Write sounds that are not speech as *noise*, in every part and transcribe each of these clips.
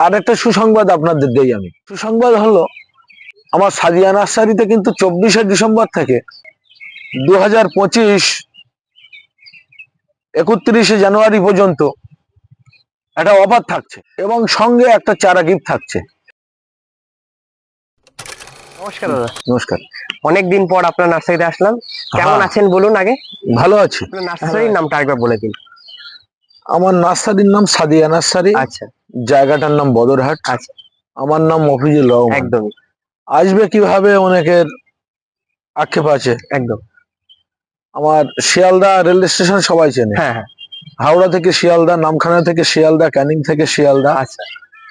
আর একটা সুসংবাদ আপনাদের দেই আমি। সুসংবাদ হলো আমার সাদিয়া নার্সারিতে কিন্তু চব্বিশে ডিসেম্বর থেকে দু হাজার পঁচিশ একত্রিশে জানুয়ারি পর্যন্ত একটা অফার থাকছে এবং সঙ্গে একটা চারা গিফট থাকছে। নমস্কার দাদা। নমস্কার। অনেকদিন পর আপনার নার্সারিতে আসলাম। কেমন হ্যাঁ। আছেন বলুন আগে। ভালো আছি। নার্সারির নামটা একবার বলে দিন। আমার নার্সারির নাম সাদিয়া নার্সারি। আচ্ছা। জায়গাটার নাম বদরহাট। আচ্ছা। আমার নাম মফিজুল রহমান একদমই। আসবে কীভাবে অনেকের আক্ষেপ আছে। একদম। আমার শিয়ালদা রেল স্টেশন সবাই চেনে। হ্যাঁ হ্যাঁ। হাওড়া থেকে শিয়ালদা নামখানা থেকে শিয়ালদা ক্যানিং থেকে শিয়ালদা আচ্ছা।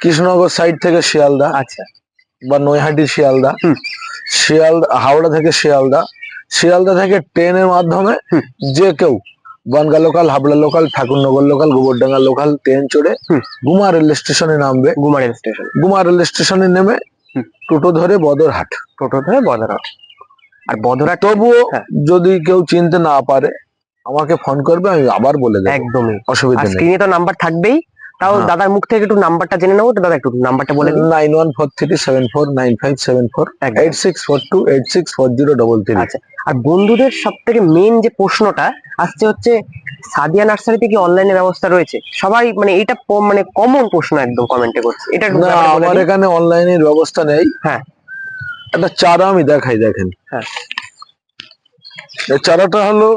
কৃষ্ণনগর সাইড থেকে শিয়ালদা আচ্ছা। বা নৈহাটি শিয়ালদা। শিয়ালদা হাওড়া থেকে শিয়ালদা। শিয়ালদা থেকে ট্রেনের মাধ্যমে যে কেউ Bongaon local Habra local Thakurnagar local Gobardanga local train চড়ে গুমা রেল স্টেশনে নামবে। Guma rail station. Guma rail স্টেশনে নেমে। টোটো ধরে বদরহাট। টোটো ধরে বদরহাট। আর বদরহাট তবুও হ্যাঁ। যদি কেউ চিনতে না পারে আমাকে ফোন করবে আমি আবার বলে দেবো। একদমই। অসুবিধা নেই। স্ক্রিনে তো নাম্বার থাকবেই। তাও হ্যাঁ। দাদার মুখ থেকে একটু নাম্বারটা জেনে নেব তো দাদা একটু নাম্বারটা বলে দিন। Nine one four three seven four nine five seven four. Eight six four two eight six four zero double three. আচ্ছা আর বন্ধুদের সব থেকে মেন যে প্রশ্নটা আসছে হচ্ছে সাদিয়া নার্সারিতে কি অনলাইনে ব্যবস্থা রয়েছে? সবাই মানে এটা মানে কমন প্রশ্ন একদম কমেন্টে করছে। এটা আমার এখানে অনলাইনের ব্যবস্থা নেই। হ্যাঁ। একটা চারা আমি দেখাই দেখেন। হ্যাঁ। এই চারাটা হলো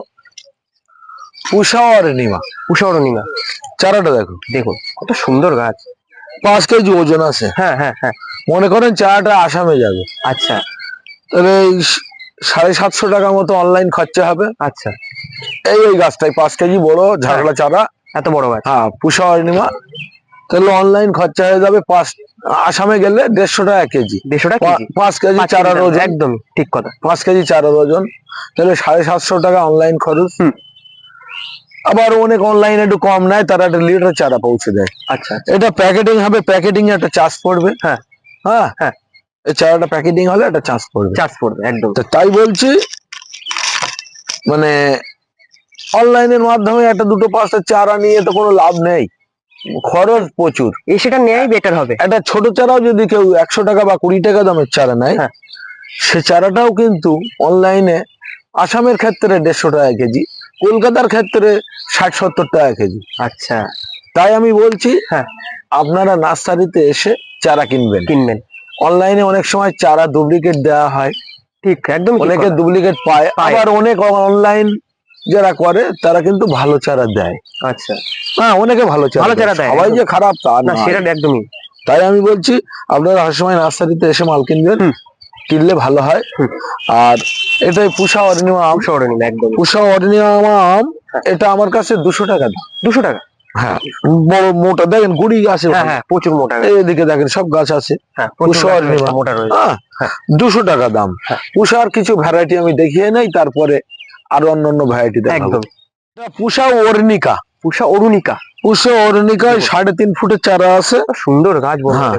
পুষা অরেনিমা উষা অরুণিমা। চারাটা দেখো। দেখুন কত সুন্দর গাছ। পাঁচ কেজি ওজন আছে। হ্যাঁ হ্যাঁ হ্যাঁ। মনে করেন চারাটা আসামে যাবে। আচ্ছা। তাহলে সাড়ে সাতশো টাকা মতো অনলাইন খরচা হবে। আচ্ছা। এই এই গাছটাই পাঁচ কেজি বড় ঝাগড়া চারা। এত বড় গাছ। হ্যাঁ পুষা অর্ণিমা তাহলে অনলাইন খরচা হয়ে যাবে পাঁচ আসামে গেলে দেড়শো টাকা কেজি। দেড়শোটা পা- কেজি? পাঁচ কেজি পাঁচ চারা কেজি দাম, ওজন। একদম ঠিক কথা। পাঁচ কেজি চারার ওজন। তাহলে সাড়ে সাতশো টাকা অনলাইন খরচ। হুম। আবার অনেক অনলাইন একটু কম নেয় তারা একটা লিটার চারা পৌঁছে দেয়। আচ্ছা এটা প্যাকেটিং হবে প্যাকেটিং একটা চার্জ পড়বে। হ্যাঁ। হ্যাঁ? হ্যাঁ। এই চারাটা প্যাকেটিং হলে একটা চার্জ পড়বে। চার্জ পড়বে একদম। তো তাই বলছি মানে অনলাইনের মাধ্যমে একটা দুটো পাঁচটা চারা নিয়ে তো কোনো লাভ নেই। খরচ প্রচুর। এই সেটা নেয়াই বেটার হবে। একটা ছোট চারাও যদি কেউ একশো টাকা বা কুড়ি টাকা দামের চারা নেয় হ্যাঁ। সে চারাটাও কিন্তু অনলাইনে আসামের ক্ষেত্রে দেড়শো টাকা কেজি কলকাতার ক্ষেত্রে ষাট সত্তর টাকা কেজি। আচ্ছা। তাই আমি বলছি হ্যাঁ। আপনারা নার্সারিতে এসে চারা কিনবেন। কিনবেন। অনলাইনে অনেক সময় চারা ডুপ্লিকেট দেওয়া হয়। ঠিক একদম অনেকে ডুপ্লিকেট পায়। আবার অনেক অনলাইন যারা করে তারা কিন্তু ভালো চারা দেয়। আচ্ছা। হ্যাঁ অনেকে ভালো চারা ভালো চারা দেয়, সবাই যে খারাপ তা না সেটা একদমই। তাই আমি বলছি আপনারা হর সময় নার্সারিতে এসে মাল কিনবেন। কিনলে ভালো হয়। আর এটাই পুষা অরণিমা আম। উষা একদম। পুষা অরণিমা আম। এটা আমার কাছে দুশো টাকা দুশো টাকা? হ্যাঁ বড় মোটা দেখেন গুড়ি আছে হ্যাঁ হ্যাঁ প্রচুর মোটা। গাছ। এইদিকে দেখেন সব গাছ আছে। হ্যাঁ মোটা রয়েছে। দুশো টাকা দাম। পুষার কিছু ভ্যারাইটি আমি দেখিয়ে নেই তারপরে আরও অন্যান্য ভ্যারাইটি একদম। পুষা অরণিকা উষা অরুণিকা। পুষা অরণিকায় সাড়ে তিন ফুটের চারা আছে। সুন্দর গাছ হ্যাঁ।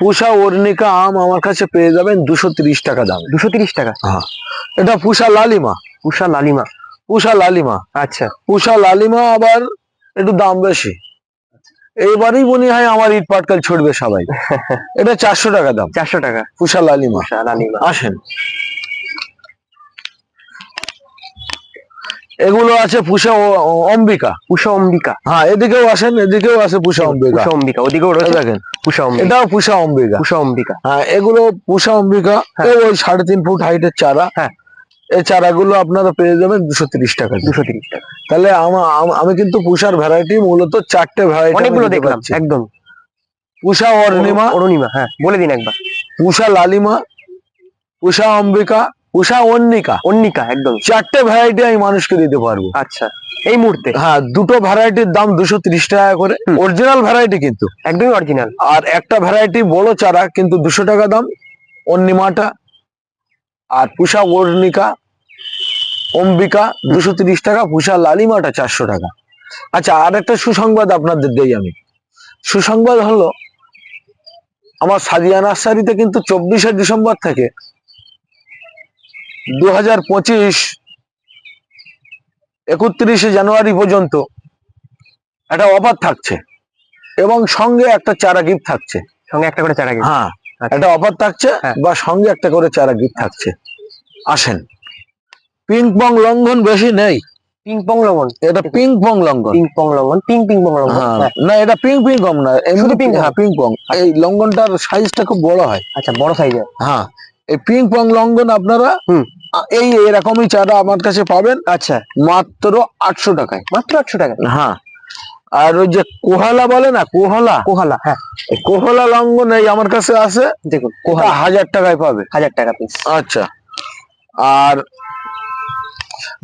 পুষা অরণিকা আম আমার কাছে পেয়ে যাবেন দুশো তিরিশ টাকা দাম। দুশো তিরিশ টাকা? এটা পুষা লালিমা। উষা লালিমা। পুষা লালিমা। আচ্ছা। পুষা লালিমা আবার একটু দাম বেশি। এইবারই মনে হয় আমার ইট পাটকাল ছড়বে সবাই। *laughs* এটা চারশো টাকা দাম। চারশো টাকা। পুষা লালিমা। উষা লালিমা। আসেন। এগুলো আছে পুষা অম্বিকা। উষা অম্বিকা। হ্যাঁ এদিকেও আসেন এদিকেও আছে পুষা অম্বিকা। উষা অম্বিকা ওদিকেও রয়েছে দেখেন। উষা অম্বিকা। এটাও পুষা অম্বিকা। উষা অম্বিকা। হ্যাঁ এগুলো পুষা অম্বিকা। হ্যাঁ। ওই সাড়ে তিন ফুট হাইটের চারা। হ্যাঁ। এই চারাগুলো আপনারা পেয়ে যাবেন দুশো তিরিশ টাকা দুশো তিরিশ টাকা। তাহলে আমা- আমি কিন্তু পুষার ভ্যারাইটি মূলত চারটে ভ্যারাইটি অনেকগুলো দেখলাম একদম। পুষা অর্ণিমা। অরুণিমা হ্যাঁ বলে দিন একবার। পুষা লালিমা। পুষা অম্বিকা। পুষা অন্নিকা অন্নিকা একদম। চারটে ভ্যারাইটি আমি মানুষকে দিতে পারব। আচ্ছা এই মুহূর্তে? হ্যাঁ দুটো ভ্যারাইটির দাম দুশো তিরিশ টাকা করে। অরিজিনাল ভ্যারাইটি কিন্তু। একদমই অরিজিনাল আর একটা ভ্যারাইটি বড় চারা কিন্তু দুশো টাকা দাম। অন্নিমাটা আর পুষা অর্ণিকা অম্বিকা দুশো তিরিশ টাকা। পুষা লালিমাটা চারশো টাকা। আচ্ছা আর একটা সুসংবাদ আপনাদের দেই আমি। সুসংবাদ হলো আমার সাদিয়া নার্সারিতে কিন্তু চব্বিশে ডিসেম্বর থেকে দু হাজার পঁচিশ একত্রিশে জানুয়ারি পর্যন্ত একটা অফার থাকছে এবং সঙ্গে একটা চারা গিফট থাকছে। সঙ্গে একটা করে চারা গিফট হ্যাঁ আচ্ছা। একটা অফার থাকছে হ্যাঁ। বা সঙ্গে একটা করে চারা গিফট থাকছে। আসেন। পিং পং লঙ্ঘন বেশি নেই। Ping pong longan. এটা ping pong longan. Ping pong longan ping ping pong longan. হ্যাঁ, হ্যাঁ। না এটা পিং পিং কম না এমনি শুধু পিং হ্যাঁ পিং। পং এই লঙ্ঘনটার সাইজটা খুব বড় হয়। আচ্ছা বড় সাইজের হ্যাঁ। এই পিং পং লঙ্ঘন আপনারা। এই এরকমই চারা আমার কাছে পাবেন। আচ্ছা। মাত্র আটশো টাকায়। মাত্র আটশো টাকা হ্যাঁ। আর ওই যে কোহালা বলে না কোহালা? কোহালা হ্যাঁ। কোহালা লঙ্ঘন এই আমার কাছে আছে। দেখুন কোহালা। হাজার টাকায় পাবে। হাজার টাকা পিস আচ্ছা। আর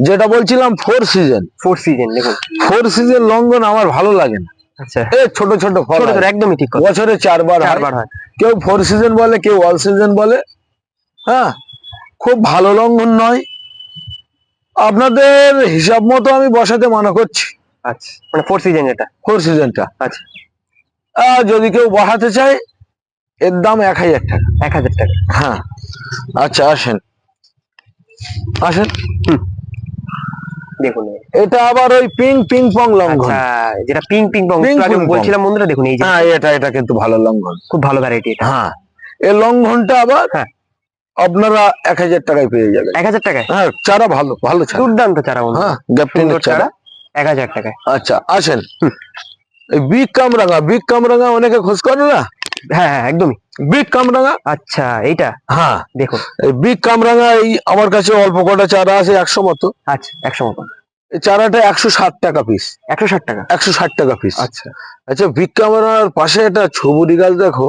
যেটা বলছিলাম ফোর সিজন ফোর সিজন দেখুন। ফোর সিজন লঙ্ঘন আমার ভালো লাগে না। আচ্ছা। ছোট ছোট ফল। একদমই ঠিক বছরে চারবার হয়। চারবার হয়। কেউ ফোর সিজন বলে কেউ অল সিজন বলে। হ্যাঁ খুব ভালো লঙ্ঘন নয়। আপনাদের হিসাব মতো আমি বসাতে মনে করছি। আচ্ছা মানে ফোর সিজন এটা? ফোর সিজনটা আচ্ছা। আর যদি কেউ বসাতে চায় এর দাম এক হাজার টাকা। এক হাজার টাকা। হ্যাঁ আচ্ছা আসেন। আসেন। দেখুন। এটা আবার ওই পিং পিং পং লঙ্ঘন। আচ্ছা যেটা ping ping pong ping ping pong. বলছিলাম বন্ধুরা দেখুন এই যে হ্যাঁ এটা এটা কিন্তু ভালো লঙ্ঘন। খুব ভালো ভ্যারাইটি এটা। হ্যাঁ এই লঙ্ঘনটা আবার হ্যাঁ। আপনারা এক হাজার টাকায় পেয়ে যাবেন। এক হাজার টাকায়? হ্যাঁ চারা ভালো ভালো চারা। দুর্দান্ত চারা হ্যাঁ গ্যাপটিনের চারা। এক হাজার টাকায়। আচ্ছা আসেন। বিগ কামরাঙা বিগ কামরাঙা অনেকে খোঁজ করে না? হ্যাঁ হ্যাঁ একদমই। বিগ কামরাঙা? আচ্ছা এইটা? হ্যাঁ। দেখুন। এই বিগ কামরাঙা এই আমার কাছে অল্প কটা চারা আছে একশো মতো। আচ্ছা একশো মতো। চারাটা একশো ষাট টাকা পিস একশো ষাট টাকা? একশো ষাট টাকা পিস আচ্ছা। আচ্ছা বিগ কামরাঙার পাশে একটা ছবুরি গাছ দেখো।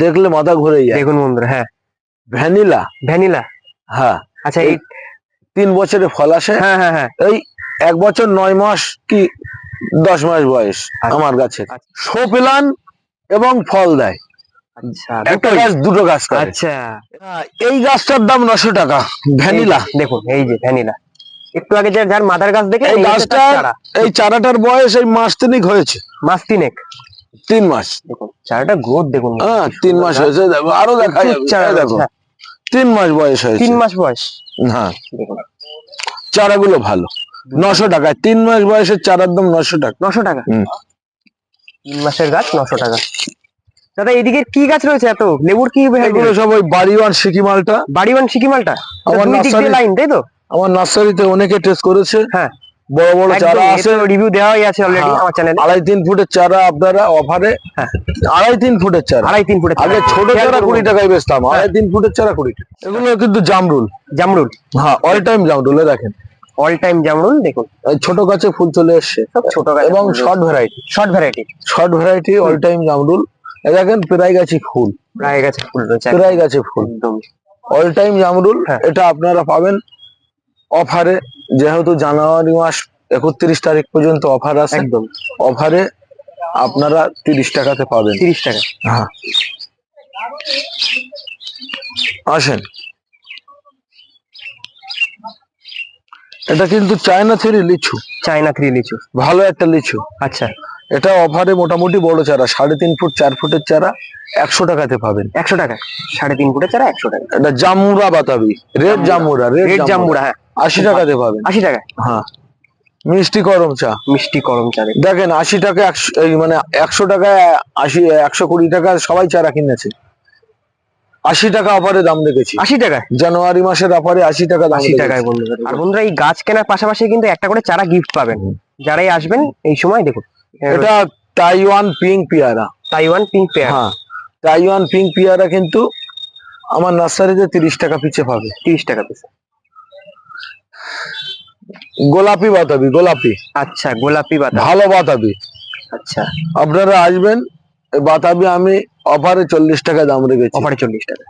দেখলে মাথা ঘুরে যায়। দেখুন বন্ধুরা হ্যাঁ। ভ্যানিলা। ভ্যানিলা। হ্যাঁ। আচ্ছা এই তিন বছরে ফল আসে। হ্যাঁ হ্যাঁ হ্যাঁ। এই এক বছর নয় মাস কি দশ মাস বয়স আচ্ছা। আমার গাছে আচ্ছা। শো প্লান এবং ফল দেয়। আচ্ছা একটা গাছ দুটো গাছ আচ্ছা। এই গাছটার দাম নশো টাকা। ভ্যানিলা। দেখুন এই যে ভ্যানিলা। একটু আগে যার মাদার গাছ দেখে এই গাছটা এই চারাটার বয়স এই মাস তিনিক হয়েছে। মাস তিনেক। তিন মাস। চারাটা গ্রোথ দেখুন। হ্যাঁ তিন মাস হয়েছে আরও দেখা চারা দেখো হ্যাঁ, তিন মাস বয়স হয়েছে। তিন মাস বয়স। হ্যাঁ চারাগুলো ভালো। নশো টাকায় তিন মাস বয়সের চারার দাম নশো টাকা। নশো টাকা? তিন মাসের গাছ নশো টাকা। দাদা এদিকে কি গাছ রয়েছে এত? লেবুর কি এগুলো সব ওই বাড়িওয়ান সিকিমালটা বাড়িওয়ান সিকিমালটা আমার nursery- লাইন তাই তো? আমার নার্সারিতে অনেকে টেস্ট করেছে। হ্যাঁ। বড় বড় চারা আছে। রিভিউ দেওয়াই আছে অলরেডি হ্যাঁ। আমার চ্যানেলে আড়াই তিন ফুটের চারা আপনারা অফারে হ্যাঁ। আড়াই তিন ফুটের চারা। আড়াই তিন ফুটের আগে ছোট চারা। কুড়ি টাকায় বেচতাম আড়াই তিন ফুটের চারা কুড়ি টাকা। এগুলো কিন্তু জামরুল। জামরুল। হ্যাঁ অল টাইম জামরুল এ দেখেন। অল টাইম জামরুল দেখুন। ছোট গাছে ফুল চলে এসছে। সব ছোট গাছ এবং short variety short variety short variety all time জামরুল। দেখেন প্রায় গাছে ফুল। প্রায় গাছে ফুল প্রায় গাছে ফুল। একদম। অল টাইম জামরুল হ্যাঁ। এটা আপনারা পাবেন অফারে যেহেতু জানুয়ারি মাস একত্রিশ তারিখ পর্যন্ত অফার আছে একদম। অফারে আপনারা তিরিশ টাকাতে পাবেন। তিরিশ টাকা। হ্যাঁ। আসেন। এটা কিন্তু চায়না থ্রি লিচু। চায়না থ্রি লিচু। ভালো একটা লিচু। আচ্ছা। এটা অফারে মোটামুটি বড় চারা সাড়ে তিন ফুট চার ফুটের চারা একশো টাকাতে পাবেন। একশো টাকা। সাড়ে তিন ফুটের চারা একশো টাকা। এটা জামুরা বাতাবি। রেড জামুরা। রেড জামুরা হ্যাঁ। আশি টাকাতে পাবেন। আশি টাকা? হ্যাঁ। মিষ্টি করম চা। মিষ্টি করম চা দেখুন। আশি টাকা একশো এই মানে একশো টাকায় আশি একশো কুড়ি টাকা সবাই চারা কিনেছে। আশি টাকা অফারে দাম রেখেছি। আশি টাকায়? জানুয়ারি মাসের অফারে আশি টাকা দাম আশি। টাকায় বন্ধুরা আর বন্ধুরা এই গাছ কেনার পাশাপাশি কিন্তু একটা করে চারা গিফট পাবেন। যারাই আসবেন এই সময় দেখুন। এটা তাইওয়ান পিঙ্ক পিয়ারা তাইওয়ান পিঙ্ক পেয়ার হ্যাঁ। তাইওয়ান পিঙ্ক পিয়ারা কিন্তু আমার নার্সারিতে তিরিশ টাকা পিছে পাবে। তিরিশ টাকা পিস গোলাপি বাতাবি গোলাপি। আচ্ছা গোলাপি বাতা ভালো বাতাবি। আচ্ছা। আপনারা আসবেন বাতাবি আমি অফারে চল্লিশ টাকা দাম রেখেছি। অফারে চল্লিশ টাকা।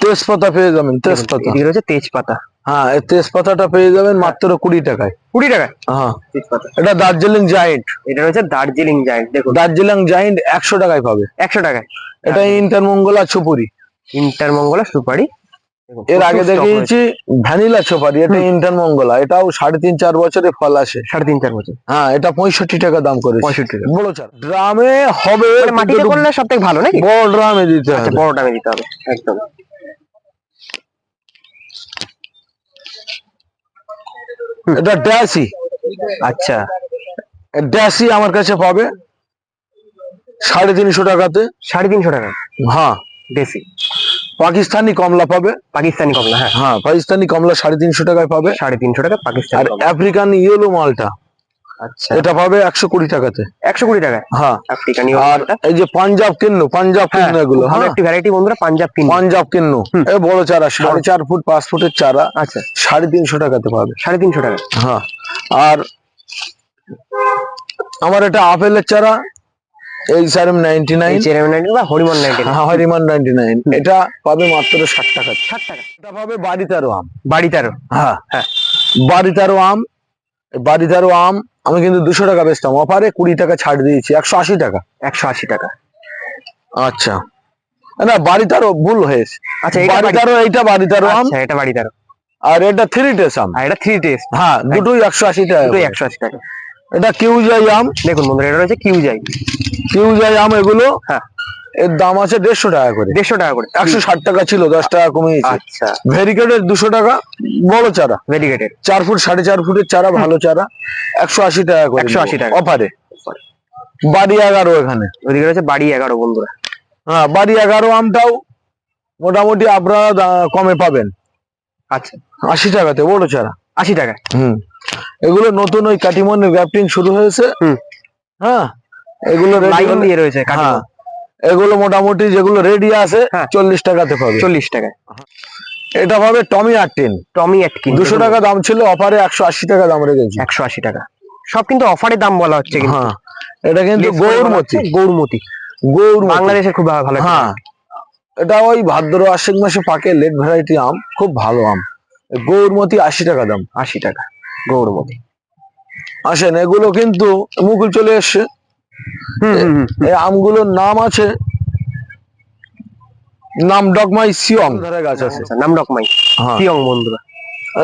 তেজপাতা পেয়ে যাবেন তেজপাতা। এদিকে রয়েছে তেজপাতা। হ্যাঁ এই তেজপাতাটা পেয়ে যাবেন মাত্র কুড়ি টাকায়। কুড়ি টাকা হ্যাঁ। তেজপাতা। এটা দার্জিলিং জায়েন্ট। এটা রয়েছে দার্জিলিং জায়েন্ট দেখুন। দার্জিলিং জায়েন্ট একশো টাকায় পাবে। একশো টাকায়। এটা ইন্টারমঙ্গলা ছুপুরি ইন্টার মঙ্গলা সুপারি এর আগে দেখিয়েছি ভ্যানিলা সুপারি এটা ইন্টারমঙ্গলা এটাও সাড়ে তিন চার বছরে ফল আসে। সাড়ে তিন চার বছর। হ্যাঁ এটা পঁয়ষট্টি টাকা দাম করে পঁয়ষট্টি টাকা। বড় চার ড্রামে হবে মানে মাটিতে করলে সব থেকে ভালো নাকি? বড় ড্রামে দিতে আচ্ছা হবে। বড় দামে দিতে হবে একদম। এটা ড্যাসি আচ্ছা। ড্যাসি আমার কাছে পাবে। সাড়ে তিনশো টাকাতে। সাড়ে তিনশো টাকা? হ্যাঁ। দেশি। পাকিস্তানি কমলা পাবে। পাকিস্তানি কমলা হ্যাঁ। হ্যাঁ পাকিস্তানি কমলা সাড়ে তিনশো টাকায় পাবে। সাড়ে তিনশো টাকা আর আফ্রিকান ইয়েলো মালটা আচ্ছা। এটা পাবে একশো কুড়ি টাকাতে। একশো কুড়ি টাকায়? হ্যাঁ। আফ্রিকানি আর এই যে পাঞ্জাব কিন্নু পাঞ্জাব হ্যাঁ এগুলো একটি ভ্যারাইটি বন্ধুরা পাঞ্জাব কিন পাঞ্জাব কিন্নু। বড় চারা সাড়ে চার ফুট পাঁচ ফুটের চারা আচ্ছা। সাড়ে তিনশো টাকাতে পাবে। সাড়ে তিনশো টাকা হ্যাঁ। আর আমার এটা আপেলের চারা এই সারেম নাইনটি নাইন বা হরিমন হরিমান নাইনটি নাইন এটা পাবে মাত্র ষাট টাকা। ষাট টাকা। এটা পাবে বাড়িতারও আম। আরও হ্যাঁ। হ্যাঁ। আম। বাড়িতারও আম আমি কিন্তু দুশো টাকা বেচতাম। অফারে কুড়ি টাকা ছাড় দিয়েছি একশো আশি টাকা। একশো আশি টাকা। আচ্ছা। না বাড়িতারও ভুল হয়েছে। আচ্ছা বাড়ি- এইটা বাড়িতারও আম। আচ্ছা এটা বাড়িতে আরও আর এটা থ্রি টেস আম। এটা থ্রি টেস্ট হ্যাঁ দুটোই একশো আশি টাকা দুটোই একশো আশি টাকা। এটা কিউজাই আম। দেখুন বন্ধুরা এটা রয়েছে কিউ যাই কিউজাই আম এগুলো হ্যাঁ এর দাম আছে দেড়শো টাকা করে। দেড়শো টাকা করে। একশো ষাট টাকা ছিল দশ টাকা কমিয়েছে। আচ্ছা। ভেরিকেটের দুশো টাকা বড় চারা। ভেরিগেটেড চার ফুট সাড়ে চার ফুটের চারা ভালো চারা। একশো আশি টাকা করে। 180 টাকা। অফারে। বাড়ি এগারো এখানে। ওইদিকে রয়েছে বাড়ি এগারো বন্ধুরা। হ্যাঁ বাড়ি এগারো আমটাও মোটামুটি আপনারা কমে পাবেন। আচ্ছা। আশি টাকাতে বড় চারা। আশি টাকা হুম। এগুলো নতুন ওই কাটিমনের গ্রাফটিং শুরু হয়েছে। হ্যাঁ এগুলো লাইন দিয়ে রয়েছে হ্যাঁ এগুলো মোটামুটি যেগুলো রেডি আছে হ্যাঁ। চল্লিশ টাকাতে পাবে। চল্লিশ টাকায়। এটা পাবে টমি আটটিন টমি অ্যাটকিন দুশো টাকা দাম ছিল অফারে একশো আশি টাকা দাম রেখেছি। একশো আশি টাকা। সব কিন্তু অফারে দাম বলা হচ্ছে হ্যাঁ এটা কিন্তু গৌরমতি। গৌরমতি। গৌরমতি। বাংলাদেশের খুব ভালো হ্যাঁ এটা ওই ভাদ্র আশ্বিন মাসে পাকে লেট ভ্যারাইটি আম খুব ভালো আম। গৌরমতি আশি টাকা দাম। আশি টাকা। গৌরমতি আসেন এগুলো কিন্তু মুকুল চলে এসছে। এই আমগুলোর নাম আছে নাম ডগমাই সিয়ং। ধারে গাছ আছে। আচ্ছা নাম ডকমাই হ্যাঁ। কিয়ং বন্ধুরা।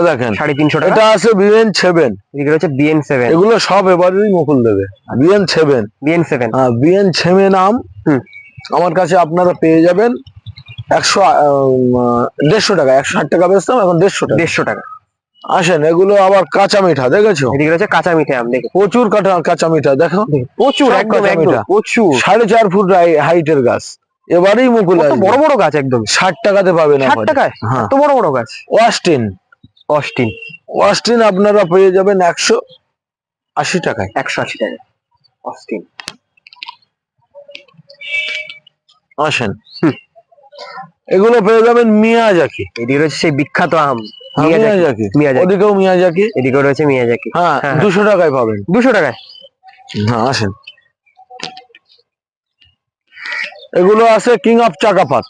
দেখেন সাড়ে তিনশো টাকা। এটা আছে বিএন সেভেন। বিএন এগুলো সব এবারেই মুকুল দেবে। B N. B N. হ্যাঁ বিএন সেভেন আম হুম। আমার কাছে আপনারা পেয়ে যাবেন একশো দেড়শো টাকা। একশো ষাট টাকা বেচতাম এখন দেড়শো টাকা। দেড়শো টাকা। আসেন এগুলো আবার কাঁচা মিঠা দেখেছ? এদিকে কাঁচা মিঠে আম প্রচুর কাঁচা কাঁচা মিঠা দেখো। প্রচুর একদম। প্রচুর। সাড়ে চার ফুট হাইটের গাছ। এবারেই মুকুল আসবে। বড় বড় গাছ একদম। ষাট টাকাতে পাবেন ষাট টাকায়? হ্যাঁ। এত বড় বড় গাছ? ওয়াস্টিন অস্টিন। অস্টিন আপনারা পেয়ে যাবেন একশো আশি টাকায়। একশো আশি টাকা অস্টিন। আসেন। এগুলো পেয়ে যাবেন মিয়াজাকি। এদিকে রয়েছে সেই বিখ্যাত আম। মিয়াজাকি। মিয়াজাকি। মিয়াজাকি। ওদিকেও মিয়াজাকি। এদিকে রয়েছে মিয়াজাকি। হ্যাঁ হ্যাঁ, দুশো টাকায় পাবেন। দুশো টাকায়? হ্যাঁ আসেন। এগুলো আছে কিং অফ চাকাপাত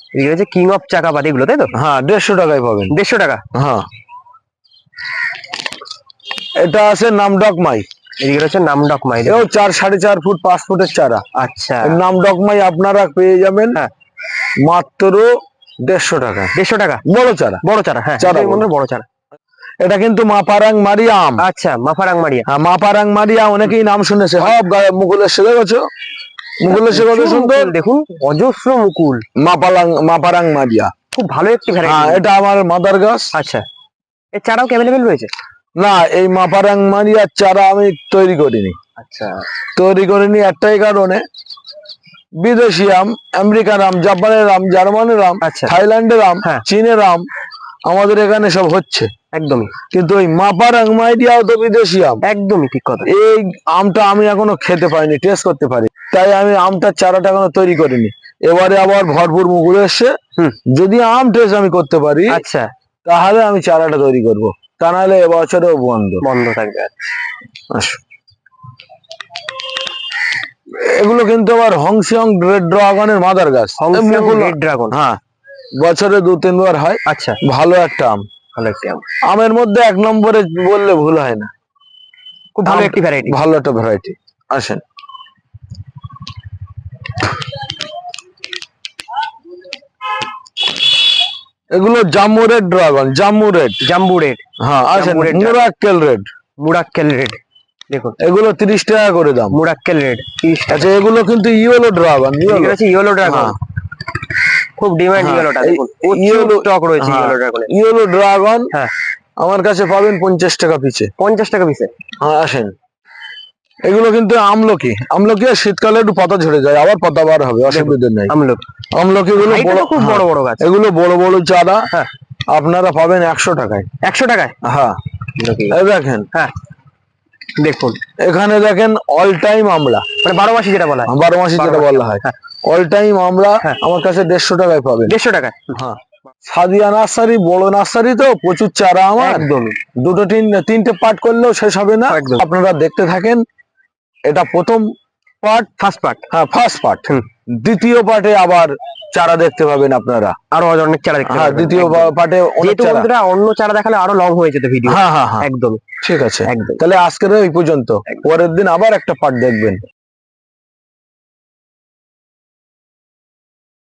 কিং অফ চাকাপাতি এগুলো তাই তো? হ্যাঁ দেড়শো টাকায় পাবেন। দেড়শো টাকা? হ্যাঁ। এটা আছে নামডকমাই এদিকে এও চার সাড়ে চার ফুট পাঁচ ফুটের চারা। আচ্ছা। এই নামডকমাই আপনারা পেয়ে যাবেন হ্যাঁ। মাত্র দেড়শো টাকা। দেড়শো টাকা? বড় চারা। বড় চারা হ্যাঁ। চারা মনে বড়। চারা। এটা কিন্তু মাপারাং মারিয়া আম আচ্ছা মাফারাং মারিয়া হ্যাঁ মাপারাং মারিয়া অনেকেই নাম শুনেছে। সব গা- মুকুলের সেরে গেছো মুকুলের সে কত প্রচুর সুন্দর? দেখুন অজস্র মুকুল। মাপালাং মাপারাং মারিয়া। খুব ভালো একটি হ্যাঁ ভ্যারাইটি এটা আমার মাদার গাছ আচ্ছা। এর চারাও কি অ্যাভেলেবেল রয়েছে? না এই মাপারাং মারিয়ার চারা আমি তৈরি করিনি। আচ্ছা। তৈরি করিনি একটাই কারণে। বিদেশি আম আমেরিকান আম জাপানের আম জার্মানের আম আচ্ছা। থাইল্যান্ডের আম হ্যাঁ। চীনের আম আমাদের এখানে সব হচ্ছে। একদমই। কিন্তু ওই মাপারাং মাইডিয়াও তো বিদেশি আম। একদমই ঠিক কথা। এই আমটা আমি এখনও খেতে পাইনি টেস্ট করতে পারি। তাই আমি আমটার চারাটা এখনও তৈরি করিনি। এবারে আবার ভরপুর মুকুল এসছে। যদি আম টেস্ট আমি করতে পারি আচ্ছা। তাহলে আমি চারাটা তৈরি করব। তা নাহলে এবছরেও বন্ধ। বন্ধ থাকবে। আসো। এগুলো কিন্তু আবার হংসিয়ং রেড ড্রাগনের মাদার গাছ। রেড ড্রাগন হ্যাঁ। বছরে দু তিনবার হয়। আচ্ছা। ভালো একটা আম। ভালো একটি আম। আমের মধ্যে এক নম্বরে বললে ভুল হয় না। খুব ভালো একটি ভ্যারাইটি ভালো একটা ভ্যারাইটি আসেন। এগুলো Jammu red dragon Jammu red. Jambu red. হ্যাঁ আসেন। জাম্বু। মুরাক্কেল রেড। মুরাক্কেল রেড। দেখুন। এগুলো তিরিশ টাকা করে দাম। মুরাক্কেল রেড আচ্ছা এগুলো কিন্তু ইয়েলো ড্রাগন ইয়েলো। ড্রাগন। হ্যাঁ। খুব ডিমান্ড হ্যাঁ, ইয়েলোটা স্টক রয়েছে হ্যাঁ। ইয়েলো ড্রাগনের। ইয়েলো ড্রাগন হ্যাঁ। আমার কাছে পাবেন পঞ্চাশ টাকা পিছে পঞ্চাশ টাকা পিছে হ্যাঁ আসেন। এগুলো কিন্তু আমলকি। আমলকি আর শীতকালে একটু পাতা ঝরে যায় আবার পাতা বার হবে অসুবিধা নেই। আমলক। আমলকি গুলো বড় খুব বড় বড় গাছ। এগুলো বড় বড় চারা হ্যাঁ। আপনারা পাবেন একশো টাকায়। একশো টাকায়? হ্যাঁ। দেখেন। হ্যাঁ। দেখুন। এখানে দেখেন অল টাইম আমরা মানে বারো মাসি যেটা বলা হয়। বারো মাসে যেটা বলা হয়। অল টাইম হ্যাঁ। আমার কাছে দেড়শো টাকায় পাবে দেড়শো টাকায়? হ্যাঁ। সাদিয়া নার্সারি বড় নার্সারি তো প্রচুর চারা আমার। একদমই। দুটো তিন তিনটে পার্ট করলেও শেষ হবে না। আপনারা দেখতে থাকেন এটা প্রথম পার্ট ফার্স্ট পার্ট হ্যাঁ ফার্স্ট পার্ট। দ্বিতীয় পার্টে আবার চারা দেখতে পাবেন আপনারা। আরও অনেক চারা দেখতে হ্যাঁ পাবেন, দ্বিতীয় পার্টে অনেক চারা। অন্য চারা দেখালে আরও লং হয়ে যেত ভিডিও হ্যাঁ হ্যাঁ হ্যাঁ। একদম। ঠিক আছে। একদম। তাহলে আজকের এই পর্যন্ত। পরের দিন আবার একটা পার্ট দেখবেন।